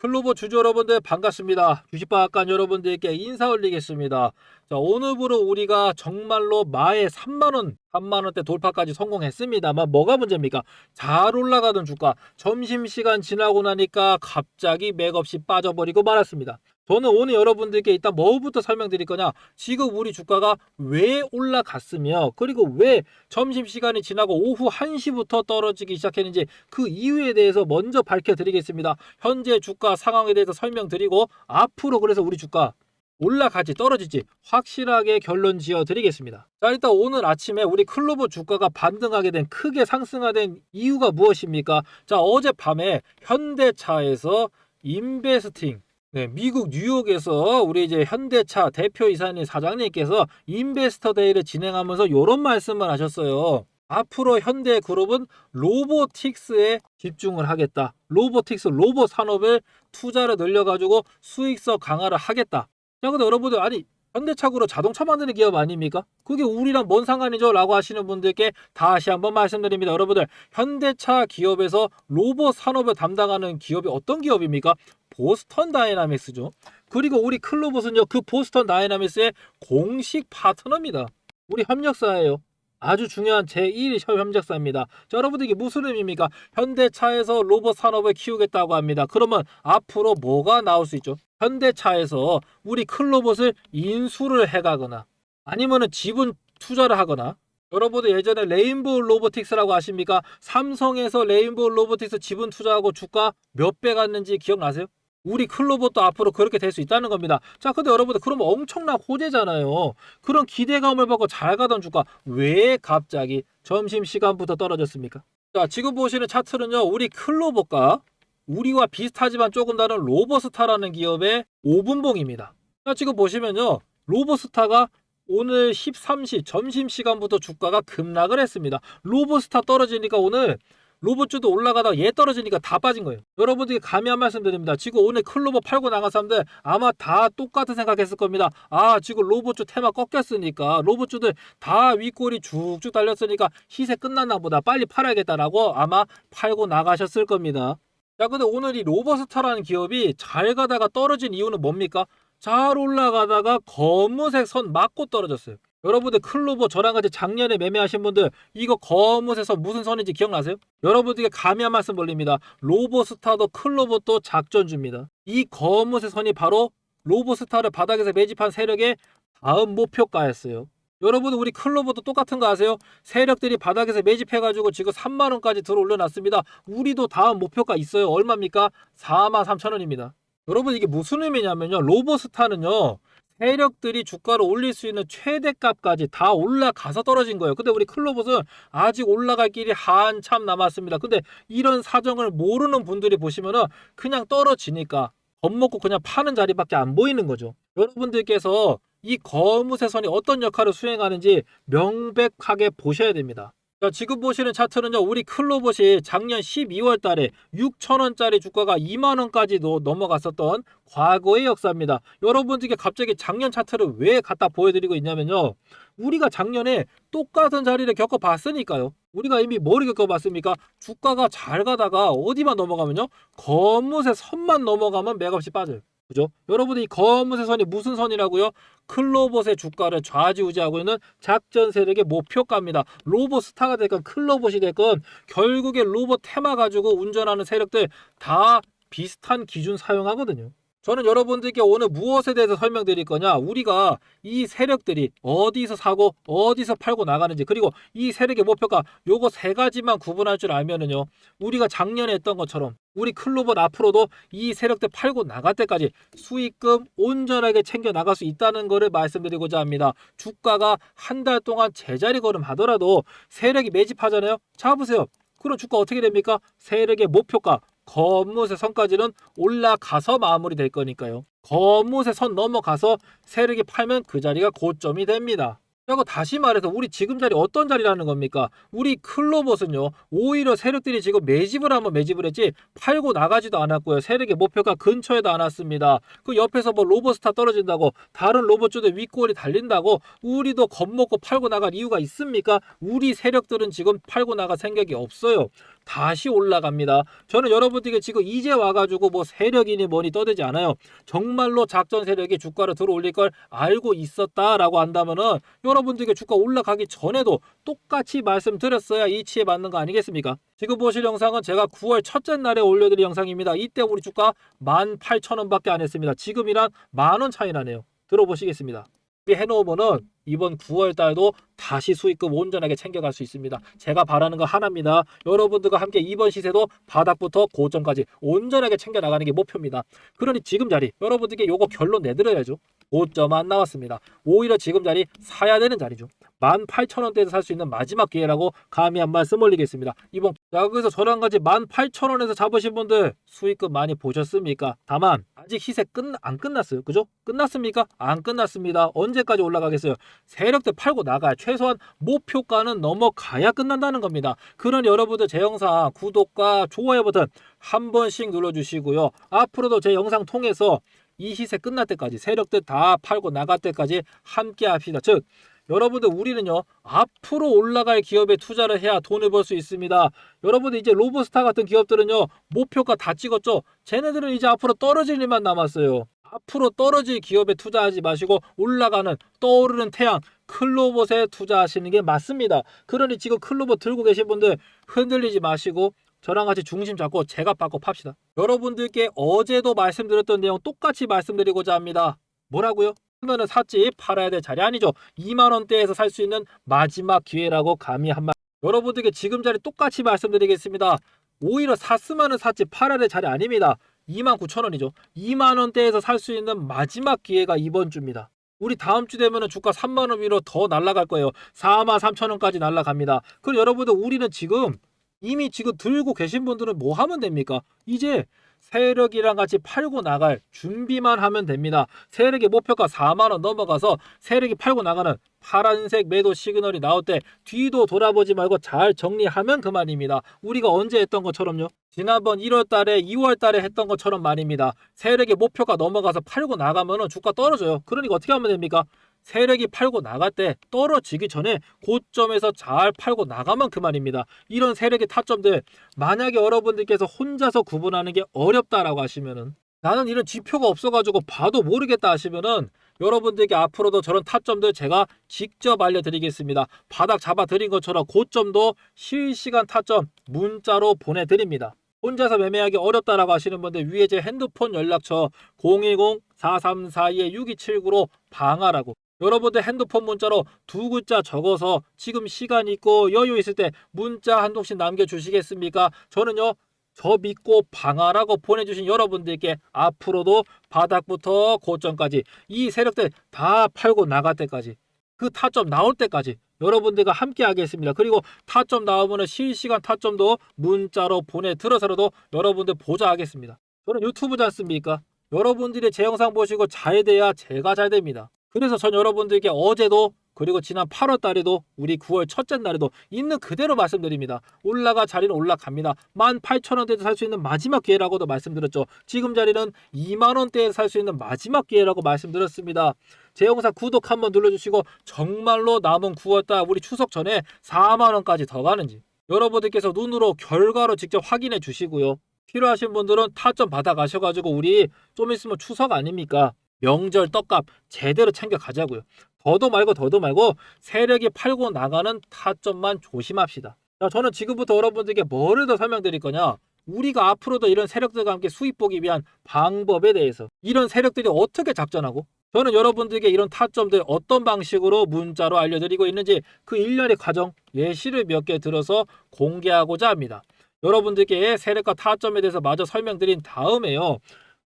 클로버 주주 여러분들 반갑습니다. 주식방앗간 여러분들께 인사 올리겠습니다. 자, 오늘부로 우리가 정말로 마에 3만원, 3만원대 돌파까지 성공했습니다만 뭐가 문제입니까? 잘 올라가던 주가 점심시간 지나고 나니까 갑자기 맥없이 빠져버리고 말았습니다. 저는 오늘 여러분들께 일단 뭐부터 설명드릴 거냐 지금 우리 주가가 왜 올라갔으며 그리고 왜 점심시간이 지나고 오후 1시부터 떨어지기 시작했는지 그 이유에 대해서 먼저 밝혀드리겠습니다. 현재 주가 상황에 대해서 설명드리고 앞으로 그래서 우리 주가 올라갈지 떨어질지 확실하게 결론 지어 드리겠습니다. 자, 일단 오늘 아침에 우리 클로버 주가가 반등하게 된 크게 상승화된 이유가 무엇입니까? 자, 어젯밤에 현대차에서 인베스팅 네, 미국 뉴욕에서 우리 이제 현대차 대표이사님 사장님께서 인베스터 데이를 진행하면서 이런 말씀을 하셨어요. 앞으로 현대그룹은 로보틱스에 집중을 하겠다. 로보틱스 로봇 산업에 투자를 늘려가지고 수익성 강화를 하겠다. 자, 근데 여러분들 아니 현대차그룹 자동차 만드는 기업 아닙니까? 그게 우리랑 뭔 상관이죠? 라고 하시는 분들께 다시 한번 말씀드립니다. 여러분들 현대차 기업에서 로봇 산업을 담당하는 기업이 어떤 기업입니까? 보스턴 다이나믹스죠. 그리고 우리 클로봇은요 그 보스턴 다이나믹스의 공식 파트너입니다. 우리 협력사예요. 아주 중요한 제1 협력사입니다. 자, 여러분들 이게 무슨 의미입니까? 현대차에서 로봇 산업을 키우겠다고 합니다. 그러면 앞으로 뭐가 나올 수 있죠? 현대차에서 우리 클로봇을 인수를 해가거나 아니면은 지분 투자를 하거나 여러분들 예전에 레인보우 로보틱스라고 아십니까? 삼성에서 레인보우 로보틱스 지분 투자하고 주가 몇 배 갔는지 기억나세요? 우리 클로봇도 앞으로 그렇게 될 수 있다는 겁니다. 자, 근데 여러분들 그러면 엄청난 호재잖아요. 그런 기대감을 받고 잘 가던 주가 왜 갑자기 점심 시간부터 떨어졌습니까? 자, 지금 보시는 차트는요. 우리 클로봇과 우리와 비슷하지만 조금 다른 로보스타라는 기업의 5분봉입니다. 자, 지금 보시면요. 로보스타가 오늘 13시 점심시간부터 주가가 급락을 했습니다. 로보스타 떨어지니까 오늘 로봇주도 올라가다가 얘 떨어지니까 다 빠진 거예요. 여러분들께 감히 한 말씀 드립니다. 지금 오늘 클로버 팔고 나간 사람들 아마 다 똑같은 생각했을 겁니다. 아 지금 로봇주 테마 꺾였으니까 로봇주들 다 윗골이 쭉쭉 달렸으니까 시세 끝났나 보다 빨리 팔아야겠다라고 아마 팔고 나가셨을 겁니다. 자 근데 오늘 이 로버스타라는 기업이 잘 가다가 떨어진 이유는 뭡니까? 잘 올라가다가 검은색 선 맞고 떨어졌어요. 여러분들 클로버 저랑 같이 작년에 매매하신 분들 이거 검은색 선 무슨 선인지 기억나세요? 여러분들께 감히 한 말씀 올립니다. 로보스타도 클로버도 작전주입니다. 이 검은색 선이 바로 로보스타를 바닥에서 매집한 세력의 다음 목표가였어요. 여러분 우리 클로버도 똑같은 거 아세요? 세력들이 바닥에서 매집해가지고 지금 3만 원까지 들어 올려놨습니다. 우리도 다음 목표가 있어요. 얼마입니까? 4만 3천 원입니다. 여러분 이게 무슨 의미냐면요. 로보스타는요. 세력들이 주가를 올릴 수 있는 최대값까지 다 올라가서 떨어진 거예요. 근데 우리 클로봇은 아직 올라갈 길이 한참 남았습니다. 근데 이런 사정을 모르는 분들이 보시면은 그냥 떨어지니까 겁먹고 그냥 파는 자리밖에 안 보이는 거죠. 여러분들께서 이 거무새 선이 어떤 역할을 수행하는지 명백하게 보셔야 됩니다. 자, 지금 보시는 차트는요, 우리 클로봇이 작년 12월 달에 6천원짜리 주가가 2만원까지도 넘어갔었던 과거의 역사입니다. 여러분들께 갑자기 작년 차트를 왜 갖다 보여드리고 있냐면요. 우리가 작년에 똑같은 자리를 겪어봤으니까요. 우리가 이미 뭐를 겪어봤습니까? 주가가 잘 가다가 어디만 넘어가면요. 거무새 선만 넘어가면 맥없이 빠져요. 그죠? 여러분이 이 검은색 선이 무슨 선이라고요? 클로봇의 주가를 좌지우지하고 있는 작전 세력의 목표가입니다. 로봇 스타가 됐건 클로봇이 됐건 결국에 로봇 테마 가지고 운전하는 세력들 다 비슷한 기준 사용하거든요. 저는 여러분들께 오늘 무엇에 대해서 설명드릴 거냐? 우리가 이 세력들이 어디서 사고 어디서 팔고 나가는지 그리고 이 세력의 목표가 요거 세 가지만 구분할 줄 알면은요 우리가 작년에 했던 것처럼 우리 클로봇 앞으로도 이 세력들 팔고 나갈 때까지 수익금 온전하게 챙겨 나갈 수 있다는 것을 말씀드리고자 합니다. 주가가 한 달 동안 제자리 걸음 하더라도 세력이 매집하잖아요. 자 보세요. 그럼 주가 어떻게 됩니까? 세력의 목표가 검무새 선까지는 올라가서 마무리될 거니까요. 검무새 선 넘어가서 세력이 팔면 그 자리가 고점이 됩니다. 그리고 다시 말해서 우리 지금 자리 어떤 자리라는 겁니까? 우리 클로봇은요 오히려 세력들이 지금 매집을 한번 매집을 했지 팔고 나가지도 않았고요 세력의 목표가 근처에도 안 왔습니다 그 옆에서 뭐 로봇스타 떨어진다고 다른 로봇주들 윗골이 달린다고 우리도 겁먹고 팔고 나갈 이유가 있습니까? 우리 세력들은 지금 팔고 나갈 생각이 없어요 다시 올라갑니다. 저는 여러분들에게 지금 이제 와가지고 뭐 세력이니 뭐니 떠들지 않아요. 정말로 작전 세력이 주가를 들어올릴 걸 알고 있었다라고 한다면은 여러분들에게 주가 올라가기 전에도 똑같이 말씀드렸어야 이치에 맞는 거 아니겠습니까? 지금 보실 영상은 제가 9월 첫째 날에 올려드린 영상입니다. 이때 우리 주가 18,000원밖에 안 했습니다. 지금이랑 만 원 차이 나네요. 들어보시겠습니다. 이 해놓으면은 이번 9월 달도 다시 수익금 온전하게 챙겨갈 수 있습니다. 제가 바라는 거 하나입니다. 여러분들과 함께 이번 시세도 바닥부터 고점까지 온전하게 챙겨 나가는 게 목표입니다. 그러니 지금 자리 여러분들께 요거 결론 내드려야죠. 고점 안 나왔습니다. 오히려 지금 자리 사야 되는 자리죠. 18,000원대에서 살 수 있는 마지막 기회라고 감히 한 말씀 올리겠습니다. 이번 자 그래서 저랑 같이 18,000원에서 잡으신 분들 수익금 많이 보셨습니까? 다만 아직 시세 끝 안 끝났어요. 그죠? 끝났습니까? 안 끝났습니다. 언제까지 올라가겠어요? 세력대 팔고 나가야 최소한 목표가는 넘어가야 끝난다는 겁니다. 그러니 여러분들 제 영상 구독과 좋아요 버튼 한 번씩 눌러주시고요. 앞으로도 제 영상 통해서 이 시세 끝날 때까지 세력들 다 팔고 나갈 때까지 함께 합시다. 즉 여러분들 우리는요 앞으로 올라갈 기업에 투자를 해야 돈을 벌 수 있습니다. 여러분들 이제 로보스타 같은 기업들은요 목표가 다 찍었죠. 쟤네들은 이제 앞으로 떨어질 일만 남았어요. 앞으로 떨어질 기업에 투자하지 마시고 올라가는 떠오르는 태양 클로봇에 투자하시는 게 맞습니다. 그러니 지금 클로봇 들고 계신 분들 흔들리지 마시고 저랑 같이 중심 잡고 제가 받고 팝시다. 여러분들께 어제도 말씀드렸던 내용 똑같이 말씀드리고자 합니다. 뭐라고요? 그러면은 샀지 팔아야 될 자리 아니죠. 2만 원대에서 살 수 있는 마지막 기회라고 감히 한 말. 여러분들께 지금 자리 똑같이 말씀드리겠습니다. 오히려 샀으면은 샀지 팔아야 될 자리 아닙니다. 2만 9천 원이죠. 2만 원대에서 살 수 있는 마지막 기회가 이번 주입니다. 우리 다음 주 되면은 주가 3만 원 위로 더 날아갈 거예요. 4만 3천 원까지 날아갑니다. 그럼 여러분들 우리는 지금 이미 지금 들고 계신 분들은 뭐 하면 됩니까? 이제 세력이랑 같이 팔고 나갈 준비만 하면 됩니다. 세력의 목표가 4만 원 넘어가서 세력이 팔고 나가는 파란색 매도 시그널이 나올 때 뒤도 돌아보지 말고 잘 정리하면 그만입니다. 우리가 언제 했던 것처럼요. 지난번 1월 달에 2월 달에 했던 것처럼 말입니다. 세력의 목표가 넘어가서 팔고 나가면 주가 떨어져요. 그러니까 어떻게 하면 됩니까? 세력이 팔고 나갈 때 떨어지기 전에 고점에서 잘 팔고 나가면 그만입니다. 이런 세력의 타점들 만약에 여러분들께서 혼자서 구분하는 게 어렵다라고 하시면은 나는 이런 지표가 없어가지고 봐도 모르겠다 하시면은 여러분들께 앞으로도 저런 타점들 제가 직접 알려드리겠습니다. 바닥 잡아드린 것처럼 고점도 실시간 타점 문자로 보내드립니다. 혼자서 매매하기 어렵다라고 하시는 분들 위에 제 핸드폰 연락처 010-4342-6279로 방하라고 여러분들 핸드폰 문자로 두 글자 적어서 지금 시간 있고 여유 있을 때 문자 한 통씩 남겨주시겠습니까? 저는요 저 믿고 방하라고 보내주신 여러분들께 앞으로도 바닥부터 고점까지 이 세력들 다 팔고 나갈 때까지 그 타점 나올 때까지 여러분들과 함께 하겠습니다. 그리고 타점 나오면 실시간 타점도 문자로 보내들어서라도 여러분들 보자 하겠습니다. 저는 유튜브지 않습니까? 여러분들이 제 영상 보시고 잘 돼야 제가 잘 됩니다. 그래서 전 여러분들께 어제도 그리고 지난 8월 달에도 우리 9월 첫째 날에도 있는 그대로 말씀드립니다. 올라가 자리는 올라갑니다. 18,000원대에서 살 수 있는 마지막 기회라고도 말씀드렸죠. 지금 자리는 2만 원대에 살수 있는 마지막 기회라고 말씀드렸습니다. 제 영상 구독 한번 눌러주시고 정말로 남은 9월달 우리 추석 전에 4만 원까지 더 가는지 여러분들께서 눈으로 결과로 직접 확인해 주시고요. 필요하신 분들은 타점 받아 가셔가지고 우리 좀 있으면 추석 아닙니까? 명절 떡값 제대로 챙겨 가자고요. 더도 말고 더도 말고 세력이 팔고 나가는 타점만 조심합시다. 자, 저는 지금부터 여러분들께 뭐를 더 설명드릴 거냐? 우리가 앞으로도 이런 세력들과 함께 수익 보기 위한 방법에 대해서 이런 세력들이 어떻게 작전하고 저는 여러분들께 이런 타점들 어떤 방식으로 문자로 알려드리고 있는지 그 일련의 과정 예시를 몇 개 들어서 공개하고자 합니다. 여러분들께 세력과 타점에 대해서 마저 설명드린 다음에요.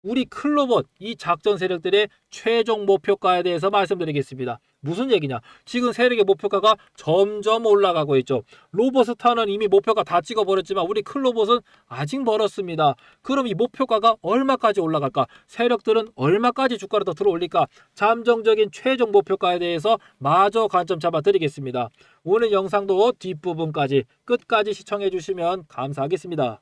우리 클로봇 이 작전 세력들의 최종 목표가에 대해서 말씀드리겠습니다. 무슨 얘기냐? 지금 세력의 목표가가 점점 올라가고 있죠. 로버스타는 이미 목표가 다 찍어버렸지만 우리 클로봇은 아직 멀었습니다. 그럼 이 목표가가 얼마까지 올라갈까? 세력들은 얼마까지 주가를 더 들어올릴까? 잠정적인 최종 목표가에 대해서 마저 관점 잡아드리겠습니다. 오늘 영상도 뒷부분까지 끝까지 시청해 주시면 감사하겠습니다.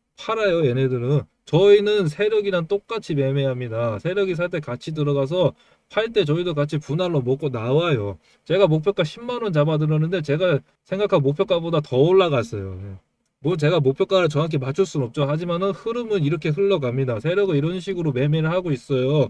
팔아요. 얘네들은 저희는 세력이랑 똑같이 매매합니다. 세력이 살 때 같이 들어가서 팔 때 저희도 같이 분할로 먹고 나와요. 제가 목표가 10만 원 잡아들었는데 제가 생각한 목표가보다 더 올라갔어요. 예. 뭐 제가 목표가를 정확히 맞출 수는 없죠. 하지만은 흐름은 이렇게 흘러갑니다. 세력은 이런 식으로 매매를 하고 있어요.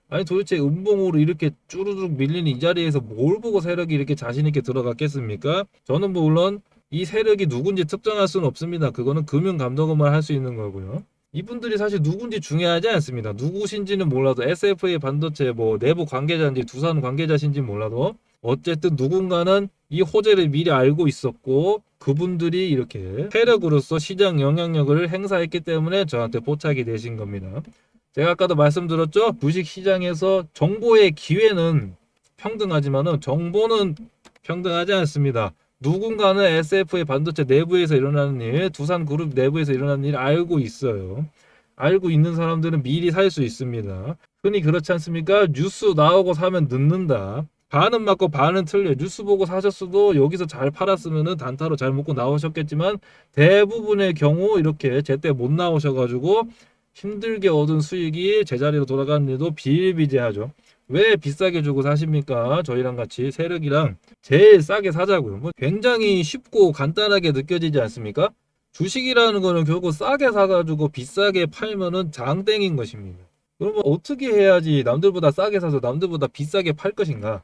아니 도대체 음봉으로 이렇게 쭈루룩 밀리는 이 자리에서 뭘 보고 세력이 이렇게 자신 있게 들어갔겠습니까? 저는 뭐 물론 이 세력이 누군지 특정할 수는 없습니다. 그거는 금융 감독만 할 수 있는 거고요. 이분들이 사실 누군지 중요하지 않습니다. 누구신지는 몰라도 SFA 반도체 뭐 내부 관계자인지 두산 관계자신지 몰라도 어쨌든 누군가는 이 호재를 미리 알고 있었고 그분들이 이렇게 세력으로서 시장 영향력을 행사했기 때문에 저한테 포착이 되신 겁니다. 제가 아까도 말씀드렸죠. 주식 시장에서 정보의 기회는 평등하지만은 정보는 평등하지 않습니다. 누군가는 SF의 반도체 내부에서 일어나는 일, 두산 그룹 내부에서 일어나는 일 알고 있어요. 알고 있는 사람들은 미리 살 수 있습니다. 흔히 그렇지 않습니까? 뉴스 나오고 사면 늦는다. 반은 맞고 반은 틀려. 뉴스 보고 사셨어도 여기서 잘 팔았으면은 단타로 잘 먹고 나오셨겠지만 대부분의 경우 이렇게 제때 못 나오셔가지고 힘들게 얻은 수익이 제자리로 돌아가는 일도 비일비재하죠. 왜 비싸게 주고 사십니까? 저희랑 같이 세력이랑 제일 싸게 사자고요. 뭐 굉장히 쉽고 간단하게 느껴지지 않습니까? 주식이라는 거는 결국 싸게 사가지고 비싸게 팔면은 장땡인 것입니다. 그러면 어떻게 해야지 남들보다 싸게 사서 남들보다 비싸게 팔 것인가?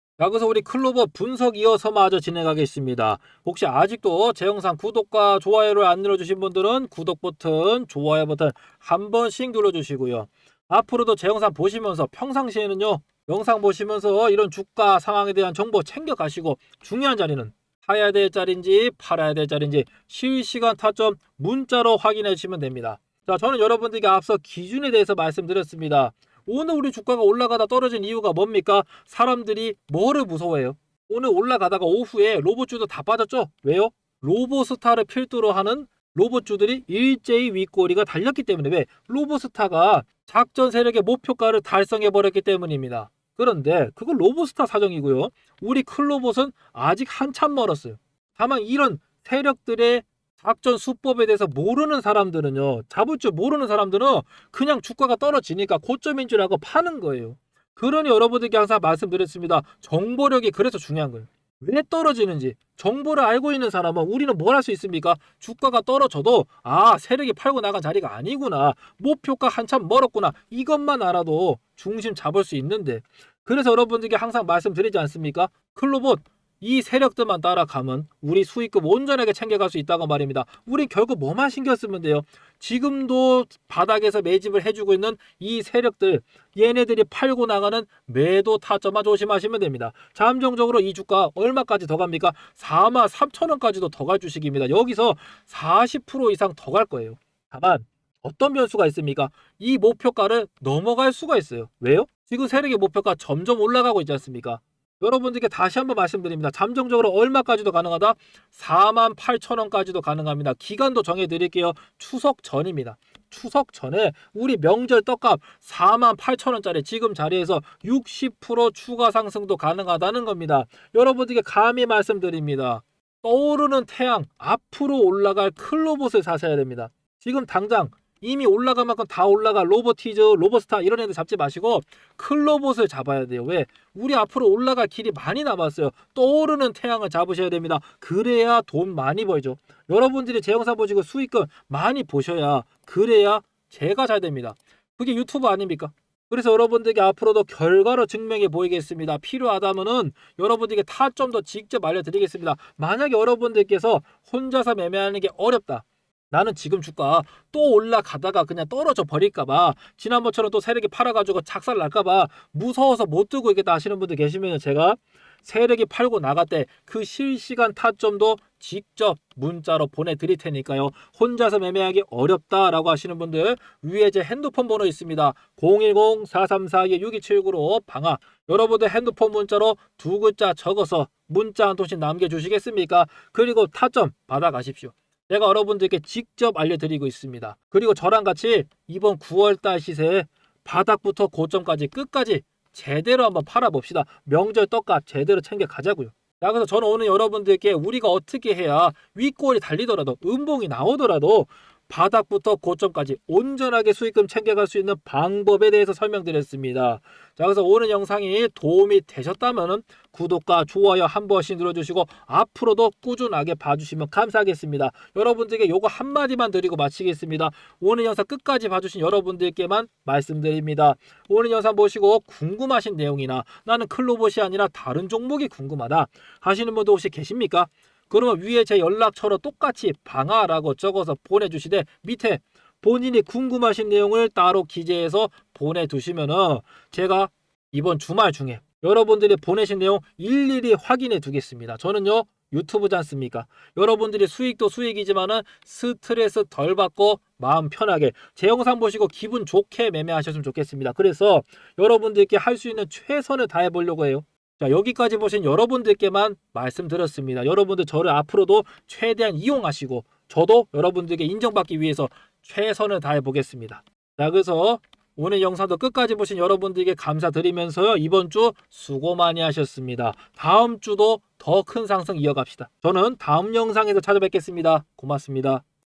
자, 그래서 우리 클로버 분석 이어서 마저 진행하겠습니다. 혹시 아직도 제 영상 구독과 좋아요를 안 눌러주신 분들은 구독 버튼, 좋아요 버튼 한 번씩 눌러주시고요. 앞으로도 제 영상 보시면서 평상시에는요, 영상 보시면서 이런 주가 상황에 대한 정보 챙겨가시고 중요한 자리는 사야 될 자리인지 팔아야 될 자리인지 실시간 타점 문자로 확인해 주시면 됩니다. 자, 저는 여러분들께 앞서 기준에 대해서 말씀드렸습니다. 오늘 우리 주가가 올라가다 떨어진 이유가 뭡니까? 사람들이 뭐를 무서워해요? 오늘 올라가다가 오후에 로봇주도 다 빠졌죠? 왜요? 로보스타를 필두로 하는 로봇주들이 일제히 윗꼬리가 달렸기 때문에 왜? 로보스타가 작전 세력의 목표가를 달성해 버렸기 때문입니다. 그런데 그건 로보스타 사정이고요. 우리 클로봇은 아직 한참 멀었어요. 다만 이런 세력들의 작전 수법에 대해서 모르는 사람들은요. 잡을 줄 모르는 사람들은 그냥 주가가 떨어지니까 고점인 줄 알고 파는 거예요. 그러니 여러분들께 항상 말씀드렸습니다. 정보력이 그래서 중요한 거예요. 왜 떨어지는지 정보를 알고 있는 사람은 우리는 뭘 할 수 있습니까? 주가가 떨어져도 아 세력이 팔고 나간 자리가 아니구나 목표가 한참 멀었구나 이것만 알아도 중심 잡을 수 있는데 그래서 여러분들께 항상 말씀드리지 않습니까? 클로봇 이 세력들만 따라가면 우리 수익금 온전하게 챙겨갈 수 있다고 말입니다. 우리 결국 뭐만 신경 쓰면 돼요. 지금도 바닥에서 매집을 해주고 있는 이 세력들 얘네들이 팔고 나가는 매도 타점만 조심하시면 됩니다. 잠정적으로 이 주가 얼마까지 더 갑니까? 4만 3천 원까지도 더 갈 주식입니다. 여기서 40% 이상 더 갈 거예요. 다만 어떤 변수가 있습니까? 이 목표가를 넘어갈 수가 있어요. 왜요? 지금 세력의 목표가 점점 올라가고 있지 않습니까? 여러분들께 다시 한번 말씀드립니다. 잠정적으로 얼마까지도 가능하다? 4만 8천 원까지도 가능합니다. 기간도 정해드릴게요. 추석 전입니다. 추석 전에 우리 명절 떡값 4만 8천 원짜리 지금 자리에서 60% 추가 상승도 가능하다는 겁니다. 여러분들께 감히 말씀드립니다. 떠오르는 태양 앞으로 올라갈 클로봇을 사셔야 됩니다. 지금 당장 이미 올라갈 만큼 다 올라갈 로보티즈, 로보스타 이런 애들 잡지 마시고 클로봇을 잡아야 돼요. 왜? 우리 앞으로 올라갈 길이 많이 남았어요. 떠오르는 태양을 잡으셔야 됩니다. 그래야 돈 많이 벌죠. 여러분들이 제 영상 보시고 수익금 많이 보셔야 그래야 제가 잘 됩니다. 그게 유튜브 아닙니까? 그래서 여러분들께 앞으로도 결과로 증명해 보이겠습니다. 필요하다면은 여러분들께 타점도 직접 알려드리겠습니다. 만약에 여러분들께서 혼자서 매매하는 게 어렵다. 나는 지금 주가 또 올라가다가 그냥 떨어져 버릴까봐 지난번처럼 또 세력이 팔아가지고 작살 날까봐 무서워서 못 들고 있겠다 하시는 분들 계시면 제가 세력이 팔고 나갈 때그 실시간 타점도 직접 문자로 보내드릴 테니까요. 혼자서 매매하기 어렵다라고 하시는 분들 위에 제 핸드폰 번호 있습니다. 010-4342-6279로 방아 여러분들 핸드폰 문자로 두 글자 적어서 문자 한 통씩 남겨주시겠습니까? 그리고 타점 받아가십시오. 내가 여러분들께 직접 알려드리고 있습니다. 그리고 저랑 같이 이번 9월달 시세 바닥부터 고점까지 끝까지 제대로 한번 팔아봅시다. 명절 떡값 제대로 챙겨 가자고요. 자, 그래서 저는 오늘 여러분들께 우리가 어떻게 해야 윗골이 달리더라도 음봉이 나오더라도 바닥부터 고점까지 온전하게 수익금 챙겨갈 수 있는 방법에 대해서 설명드렸습니다. 자, 그래서 오늘 영상이 도움이 되셨다면 구독과 좋아요 한 번씩 눌러주시고 앞으로도 꾸준하게 봐주시면 감사하겠습니다. 여러분들께 요거 한마디만 드리고 마치겠습니다. 오늘 영상 끝까지 봐주신 여러분들께만 말씀드립니다. 오늘 영상 보시고 궁금하신 내용이나 나는 클로봇이 아니라 다른 종목이 궁금하다 하시는 분도 혹시 계십니까? 그러면 위에 제 연락처로 똑같이 방아라고 적어서 보내주시되 밑에 본인이 궁금하신 내용을 따로 기재해서 보내두시면은 제가 이번 주말 중에 여러분들이 보내신 내용 일일이 확인해 두겠습니다. 저는요 유튜브지 않습니까? 여러분들이 수익도 수익이지만은 스트레스 덜 받고 마음 편하게 제 영상 보시고 기분 좋게 매매하셨으면 좋겠습니다. 그래서 여러분들께 할 수 있는 최선을 다해 보려고 해요. 자, 여기까지 보신 여러분들께만 말씀드렸습니다. 여러분들 저를 앞으로도 최대한 이용하시고 저도 여러분들께 인정받기 위해서 최선을 다해 보겠습니다. 자, 그래서 오늘 영상도 끝까지 보신 여러분들께 감사드리면서요. 이번 주 수고 많이 하셨습니다. 다음 주도 더 큰 상승 이어갑시다. 저는 다음 영상에서 찾아뵙겠습니다. 고맙습니다.